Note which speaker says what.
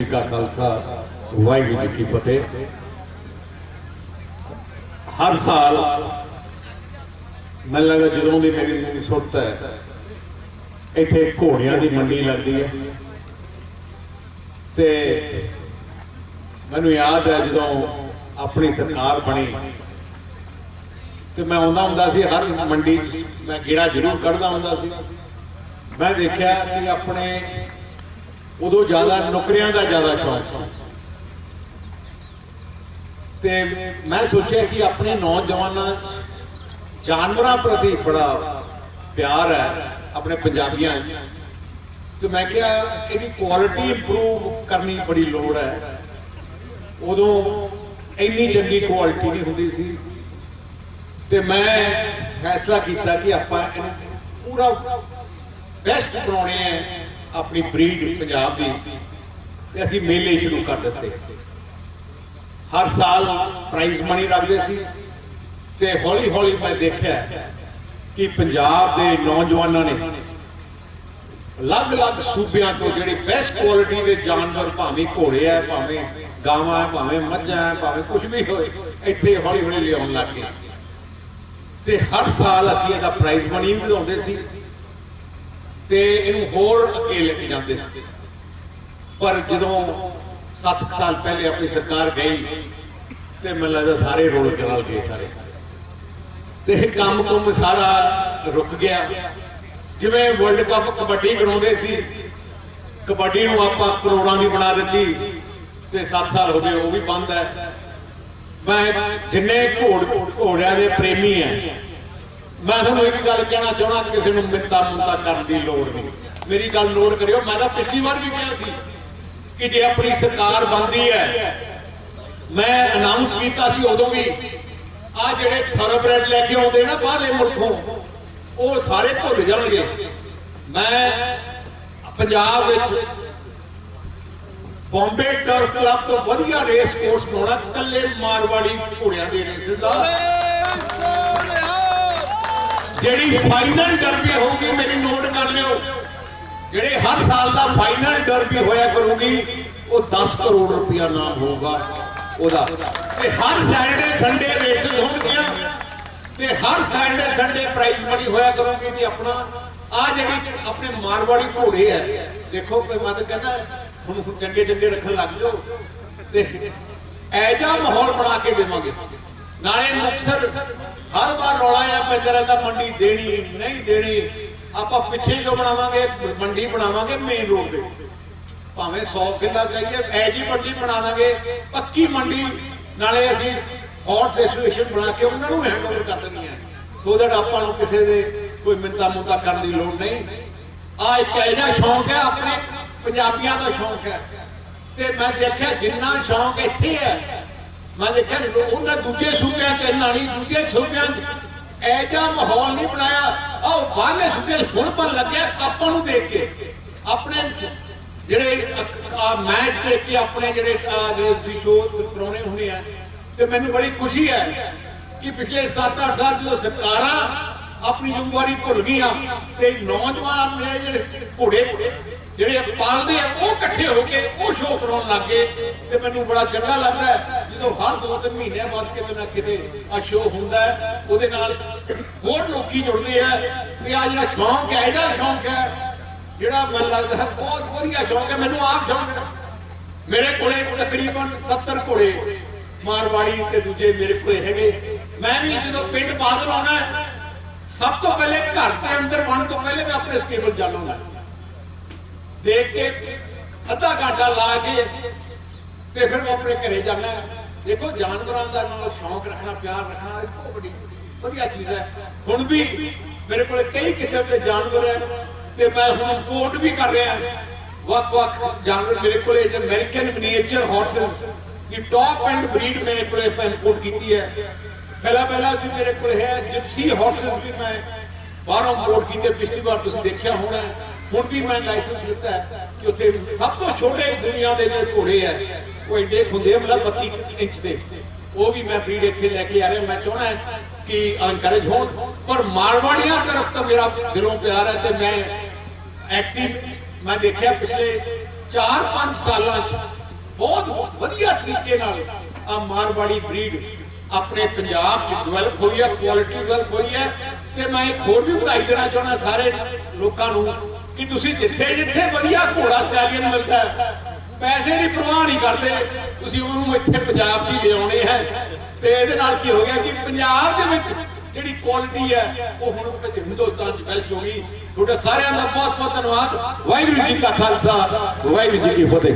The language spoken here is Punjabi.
Speaker 1: ਜੀ ਕਾ ਖਾਲਸਾ, ਵਾਹਿਗੁਰੂ ਜੀ ਕੀ ਫਤਿਹ। ਹਰ ਸਾਲ ਮੈਨੂੰ ਲੱਗਦਾ ਜਦੋਂ ਵੀ ਮੇਰੀ ਮੂਵੀ ਸੁਣਦਾ ਹੈ, ਇੱਥੇ ਘੋੜਿਆਂ ਦੀ ਮੰਡੀ ਲੱਗਦੀ ਹੈ। ਤੇ ਮੈਨੂੰ ਯਾਦ ਹੈ ਜਦੋਂ ਆਪਣੀ ਸਰਕਾਰ ਬਣੀ, ਤੇ ਮੈਂ ਆਉਂਦਾ ਹੁੰਦਾ ਸੀ, ਹਰ ਮੰਡੀ ਮੈਂ ਗੇੜਾ ਜ਼ਰੂਰ ਕੱਢਦਾ ਹੁੰਦਾ ਸੀ। ਮੈਂ ਦੇਖਿਆ ਕਿ ਆਪਣੇ ਉਦੋਂ ਜ਼ਿਆਦਾ ਨੌਕਰੀਆਂ ਦਾ ਜ਼ਿਆਦਾ ਸ਼ੌਕ ਸੀ। ਤੇ ਮੈਂ ਸੋਚਿਆ ਕਿ ਆਪਣੇ ਨੌਜਵਾਨਾਂ 'ਚ ਜਾਨਵਰਾਂ ਪ੍ਰਤੀ ਬੜਾ ਪਿਆਰ ਹੈ, ਆਪਣੇ ਪੰਜਾਬੀਆਂ ਤੇ ਮੈਂ ਕਿਹਾ, ਇਹਦੀ ਕੁਆਲਿਟੀ ਇੰਪਰੂਵ ਕਰਨੀ ਬੜੀ ਲੋੜ ਹੈ। ਉਦੋਂ ਇੰਨੀ ਚੰਗੀ ਕੁਆਲਿਟੀ ਨਹੀਂ ਹੁੰਦੀ ਸੀ। ਤੇ ਮੈਂ ਫੈਸਲਾ ਕੀਤਾ ਕਿ ਆਪਾਂ ਇਹਨੂੰ ਪੂਰਾ ਬੈਸਟ ਬਣਾਉਣੇ ਹੈ। ਆਪਣੀ ਬਰੀਡ ਪੰਜਾਬ ਦੀ ਤੇ ਅਸੀਂ ਮੇਲੇ ਸ਼ੁਰੂ ਕਰ ਦਿੱਤੇ। ਹਰ ਸਾਲ ਪ੍ਰਾਈਜ਼ ਮਨੀ ਰੱਖਦੇ ਸੀ ਤੇ ਹੌਲੀ ਹੌਲੀ ਮੈਂ ਦੇਖਿਆ ਕਿ ਪੰਜਾਬ ਦੇ ਨੌਜਵਾਨਾਂ ਨੇ ਅਲੱਗ-ਅਲੱਗ ਸੂਬਿਆਂ ਤੋਂ ਜਿਹੜੇ ਬੈਸਟ ਕੁਆਲਿਟੀ ਦੇ ਜਾਨਵਰ ਭਾਵੇਂ ਘੋੜੇ ਆ, ਭਾਵੇਂ ਗਾਵਾਂ ਆ, ਭਾਵੇਂ ਮੱਝਾਂ ਆ, ਭਾਵੇਂ ਕੁਝ ਵੀ ਹੋਏ, ਇੱਥੇ ਹੌਲੀ ਹੌਲੀ ਲਿਆਉਣ ਲੱਗ ਗਏ। ਤੇ ਹਰ ਸਾਲ ਅਸੀਂ ਇਹਦਾ ਪ੍ਰਾਈਜ਼ ਮਨੀ ਵੀ ਵਧਾਉਂਦੇ ਸੀ। ਤੇ ਇਹਨੂੰ ਹੋਰ ਅੱਗੇ ਲੈ ਕੇ ਜਾਂਦੇ ਸੀ। ਪਰ ਜਦੋਂ 7 ਸਾਲ ਪਹਿਲੇ ਆਪਣੀ ਸਰਕਾਰ ਗਈ, ਤੇ ਮੈਨੂੰ ਲੱਗਦਾ ਸਾਰੇ ਰੋਲ ਕੇ ਨਾਲ ਗਏ ਸਾਰੇ। ਤੇ ਇਹ ਕੰਮ ਕੁੰਮ ਸਾਰਾ ਰੁਕ ਗਿਆ। ਜਿਵੇਂ ਵਰਲਡ ਕੱਪ ਕਬੱਡੀ ਕਰਾਉਂਦੇ ਸੀ, ਕਬੱਡੀ ਨੂੰ ਆਪਾਂ ਕਰੋੜਾਂ ਦੀ ਬਣਾ ਦਿੱਤੀ, ਤੇ 7 ਸਾਲ ਹੋ ਗਏ, ਉਹ ਵੀ ਬੰਦ ਹੈ। ਮੈਂ ਜਿੰਨੇ ਘੋੜ ਘੋੜਿਆਂ ਦੇ ਪ੍ਰੇਮੀ ਆ ਮੈਂ ਤੁਹਾਨੂੰ ਇੱਕ ਗੱਲ ਕਹਿਣਾ ਚਾਹਣਾ ਕਿਸੇ ਨੂੰ ਮਿੰਤਾ ਮੁੰਤਾ ਕਰਨ ਦੀ ਲੋੜ ਨਹੀਂ। ਮੇਰੀ ਗੱਲ ਨੋਟ ਕਰਿਓ, ਮੈਂ ਤਾਂ ਪਿਛਲੀ ਵਾਰ ਵੀ ਕਿਹਾ ਸੀ ਕਿ ਜੇ ਆਪਣੀ ਸਰਕਾਰ ਬਣਦੀ ਹੈ, ਮੈਂ ਅਨਾਉਂਸ ਕੀਤਾ ਸੀ ਉਦੋਂ ਵੀ ਆ ਜਿਹੜੇ ਥਰਬਰੈਡ ਲੈ ਕੇ ਆਉਂਦੇ ਨਾ ਬਾਹਰਲੇ ਮੁਲਕੋਂ, ਉਹ ਸਾਰੇ ਭੁੱਲ ਜਾਣਗੇ। ਮੈਂ ਪੰਜਾਬ ਵਿੱਚ ਬੰਬੇ ਟਰਫ ਕਲੱਬ ਤੋਂ ਵਧੀਆ ਰੇਸ ਕੋਰਸ ਬਣਾਉਣਾ ਕੱਲੇ ਮਾਰਵਾੜੀ ਘੋੜਿਆਂ ਦੇ ਰੇਸ ਦਾ। ਜਿਹੜੀ ਫਾਈਨਲ ਡਰਬੀ ਹੋਊਗੀ, ਮੇਰੀ ਨੋਟ ਕਰ ਲਿਓ। ਜਿਹੜੇ ਹਰ ਸਾਲ ਦਾ ਫਾਈਨਲ ਡਰਬੀ ਹੋਇਆ ਕਰੂਗੀ, ਉਹ 10 ਕਰੋੜ ਰੁਪਇਆ ਨਾਮ ਹੋਊਗਾ ਉਹਦਾ। ਤੇ ਹਰ ਸੈਟਰਡੇ ਸੰਡੇ ਰੇਸਸ ਹੋਣਗੀਆਂ। ਤੇ ਹਰ ਸੈਟਰਡੇ ਸੰਡੇ ਪ੍ਰਾਈਜ਼ ਮਨੀ ਹੋਇਆ ਕਰੂਗੀ ਤੇ ਆਪਣਾ। ਆ ਜਿਹੜੀ ਆਪਣੇ ਮਾਰਵਾੜੀ ਘੋੜੇ ਆ ਦੇਖੋ ਕੋਈ ਮਤ ਕਹਿੰਦਾ, ਹੁਣ ਚੰਗੇ ਚੰਗੇ ਰੱਖਣ ਲੱਗ ਜਾਓ। ਤੇ ਐਜਾ ਮਾਹੌਲ ਬਣਾ ਕੇ ਦੇਵਾਂਗੇ। ਨਾਲੇ ਮੁਕਸਰ ਹਰ ਵਾਰ ਰੌਲਾ ਆ ਪੰਜਰਾਂ ਦਾ ਮੰਡੀ ਦੇਣੀ, ਨਹੀਂ ਦੇਣੀ। ਆਪਾਂ ਪਿੱਛੇ ਜੋ ਬਣਾਵਾਂਗੇ, ਮੰਡੀ ਬਣਾਵਾਂਗੇ ਮੇਨ ਰੋਡ ਦੇ ਭਾਵੇਂ 100 ਕਿੱਲਾ ਚਾਹੀਏ ਐਜੀ ਮੰਡੀ ਬਣਾ ਦਾਂਗੇ, ਪੱਕੀ ਮੰਡੀ, ਨਾਲੇ ਅਸੀਂ ਹਾਰਸ ਐਸੋਸੀਏਸ਼ਨ ਬਣਾ ਕੇ ਉਹਨਾਂ ਨੂੰ ਹੈਂਡਓਵਰ ਕਰ ਦੇਣੀ ਹੈ ਸੋ ਦੈਟ ਆਪਾਂ ਨੂੰ ਕਿਸੇ ਦੇ ਕੋਈ ਮਿੰਤਾ ਮੁੰਤਾ ਕਰਨ ਦੀ ਲੋੜ ਨਹੀਂ। ਆ ਇੱਕ ਇਹਦਾ ਸ਼ੌਂਕ ਹੈ, ਆਪਣੇ ਪੰਜਾਬੀਆਂ ਦਾ ਸ਼ੌਂਕ ਹੈ। ਤੇ ਮੈਂ ਦੇਖਿਆ ਜਿੰਨਾ ਸ਼ੌਂਕ ਇੱਥੇ ਹੈ ਮੈਂ ਦੇਖਿਆ ਉਹਨਾਂ ਦੂਜੇ ਸੂਬਿਆਂ ਚ ਇੰਨਾ ਦੂਜੇ ਸੂਬਿਆਂ ਚ ਐਜਾ ਮਾਹੌਲ ਨਹੀਂ ਬਣਾਇਆ। ਆਹ ਬਾਹਰਲੇ ਸੂਬੇ ਹੁਣ ਪਨ ਲੱਗਿਆ ਆਪਾਂ ਨੂੰ ਦੇਖ ਕੇ। ਆਪਣੇ ਜਿਹੜੇ ਮੈਚ ਦੇਖ ਕੇ ਆਪਣੇ ਜਿਹੜੇ ਤੁਸੀਂ ਸ਼ੋਅ ਕਰਾਉਣੇ ਹੁੰਦੇ ਆ, ਤੇ ਮੈਨੂੰ ਬੜੀ ਖੁਸ਼ੀ ਹੈ ਕਿ ਪਿਛਲੇ 7-8 ਸਾਲ ਜਦੋਂ ਸਰਕਾਰਾਂ ਆਪਣੀ ਜ਼ਿੰਮੇਵਾਰੀ ਭੁੱਲ ਗਈਆਂ ਤੇ ਨੌਜਵਾਨ ਮੇਰੇ ਜਿਹੜੇ ਘੋੜੇ ਜਿਹੜੇ ਪਾਲਦੇ ਆ, ਉਹ ਇਕੱਠੇ ਹੋ ਕੇ, ਉਹ ਸ਼ੋਅ ਕਰਾਉਣ ਲੱਗੇ ਤੇ ਮੈਨੂੰ ਬੜਾ ਚੰਗਾ ਲੱਗਦਾ ਹੈ, ਜਦੋਂ ਹਰ ਦੋ ਤਿੰਨ ਮਹੀਨਿਆਂ ਬਾਅਦ ਕਿਤੇ ਨਾ ਕਿਤੇ ਆ ਸ਼ੋਅ ਹੁੰਦਾ ਹੈ, ਉਹਦੇ ਨਾਲ ਹੋਰ ਲੋਕੀ ਜੁੜਦੇ ਆ ਤੇ ਆ ਜਿਹੜਾ ਸ਼ੌਂਕ ਹੈ, ਇਹਦਾ ਸ਼ੌਂਕ ਹੈ, ਜਿਹੜਾ ਮੈਨੂੰ ਲੱਗਦਾ ਹੈ ਬਹੁਤ ਵਧੀਆ ਸ਼ੌਂਕ ਹੈ, ਮੈਨੂੰ ਆਪ ਸ਼ੌਂਕ ਹੈ। ਮੇਰੇ ਕੋਲੇ ਤਕਰੀਬਨ 70 ਘੋੜੇ ਮਾਰਵਾੜੀ ਤੇ ਦੂਜੇ ਮੇਰੇ ਕੋਲੇ ਹੈਗੇ। ਮੈਂ ਵੀ ਜਦੋਂ ਪਿੰਡ ਬਾਦਲ ਆਉਣਾ ਸਭ ਤੋਂ ਪਹਿਲੇ ਘਰ ਦੇ ਅੰਦਰ ਵੜਨ ਤੋਂ ਪਹਿਲੇ ਮੈਂ ਆਪਣੇ ਸਟੇਬਲ ਜਾਣਾਂਗਾ। ਦੇਖ ਕੇ ਅੱਧਾ ਘੰਟਾ ਲਾ ਕੇ ਤੇ ਫਿਰ ਮੈਂ ਆਪਣੇ ਘਰੇ ਜਾਣਾ ਦੇਖੋ, ਜਾਨਵਰਾਂ ਦਾ ਨਾਲ ਸ਼ੌਂਕ ਰੱਖਣਾ, ਪਿਆਰ ਰੱਖਣਾ, ਇਹ ਵੱਡੀ, ਵਧੀਆ ਚੀਜ਼ ਹੈ। ਹੁਣ ਵੀ ਮੇਰੇ ਕੋਲ ਕਈ ਕਿਸਮ ਦੇ ਜਾਨਵਰ ਹੈ ਤੇ ਮੈਂ ਹੁਣ ਇੰਪੋਰਟ ਵੀ ਕਰ ਰਿਹਾ। ਵੱਖ ਵੱਖ ਜਾਨਵਰ ਮੇਰੇ ਕੋਲ ਜੋ ਅਮਰੀਕਨ ਮਿਨੀਏਚਰ ਹਾਰਸਸ ਦੀ ਟੌਪ ਐਂਡ ਬਰੀਡ ਮੇਰੇ ਕੋਲੇ ਇੰਪੋਰਟ ਕੀਤੀ ਹੈ। ਪਹਿਲਾ ਪਹਿਲਾ ਵੀ ਮੇਰੇ ਕੋਲ ਹੈ ਜਿਪਸੀ ਹਾਰਸਸ ਵੀ ਮੈਂ ਬਾਹਰੋਂ ਇੰਪੋਰਟ ਕੀਤੇ, ਪਿਛਲੀ ਵਾਰ ਤੁਸੀਂ ਦੇਖਿਆ ਹੋਣਾ ਹੁਣ ਵੀ ਮੈਂ ਲਾਇਸੈਂਸ ਲਿੱਤਾ ਹੈ ਕਿ ਉੱਥੇ ਸਭ ਤੋਂ ਛੋਟੇ ਦੁਨੀਆ ਦੇ ਜਿਹੜੇ ਘੋੜੇ ਆ ਉਹ ਐਡੇ ਹੁੰਦੇ ਆ, ਮਤਲਬ 32 ਇੰਚ ਦੇ। ਉਹ ਵੀ ਮੈਂ ਬਰੀਡ ਇੱਥੇ ਲੈ ਕੇ ਆ ਰਿਹਾ, ਮੈਂ ਚਾਹਣਾ ਕਿ ਅਨਕਰੇਜ ਹੋਣ। ਪਰ ਮਾਰਵਾੜੀਆਂ ਤਰਫ ਤਾਂ ਮੇਰਾ ਦਿਲੋਂ ਪਿਆਰ ਹੈ ਤੇ ਮੈਂ ਐਕਟਿਵ ਮੈਂ ਦੇਖਿਆ ਪਿਛਲੇ 4-5 ਸਾਲਾਂ 'ਚ ਬਹੁਤ ਵਧੀਆ ਤਰੀਕੇ ਨਾਲ ਆ ਮਾਰਵਾੜੀ ਬਰੀਡ ਆਪਣੇ ਪੰਜਾਬ 'ਚ ਡਿਵੈਲਪ ਹੋਈ ਹੈ ਕੁਆਲਿਟੀ ਡਿਵੈਲਪ ਹੋਈ ਹੈ ਤੇ ਮੈਂ ਇੱਕ ਹੋਰ ਵੀ ਵਧਾਈ ਦੇਣਾ ਚਾਹੁੰਦਾ ਸਾਰੇ ਲੋਕਾਂ ਨੂੰ ਕਿ ਤੁਸੀਂ ਜਿੱਥੇ ਜਿੱਥੇ ਵਧੀਆ ਘੋੜਾ ਸਟਾਲੀਅਨ ਮਿਲਦਾ ਪੈਸੇ ਦੀ ਪਰਵਾਹ ਨਹੀਂ ਕਰਦੇ, ਤੁਸੀਂ ਉਹਨੂੰ ਇੱਥੇ ਪੰਜਾਬ 'ਚ ਹੀ ਲਿਆਉਣੇ ਹੈ। ਤੇ ਇਹਦੇ ਨਾਲ ਕੀ ਹੋ ਗਿਆ ਕਿ ਪੰਜਾਬ ਦੇ ਵਿੱਚ ਜਿਹੜੀ ਕੁਆਲਿਟੀ ਹੈ, ਉਹ ਹੁਣ ਹਿੰਦੁਸਤਾਨ 'ਚ ਫੈਲ ਹੋ ਤੁਹਾਡਾ ਸਾਰਿਆਂ ਦਾ ਬਹੁਤ ਬਹੁਤ ਧੰਨਵਾਦ। ਵਾਹਿਗੁਰੂ ਜੀ ਕਾ ਖਾਲਸਾ, ਵਾਹਿਗੁਰੂ ਜੀ ਕੀ ਫਤਿਹ।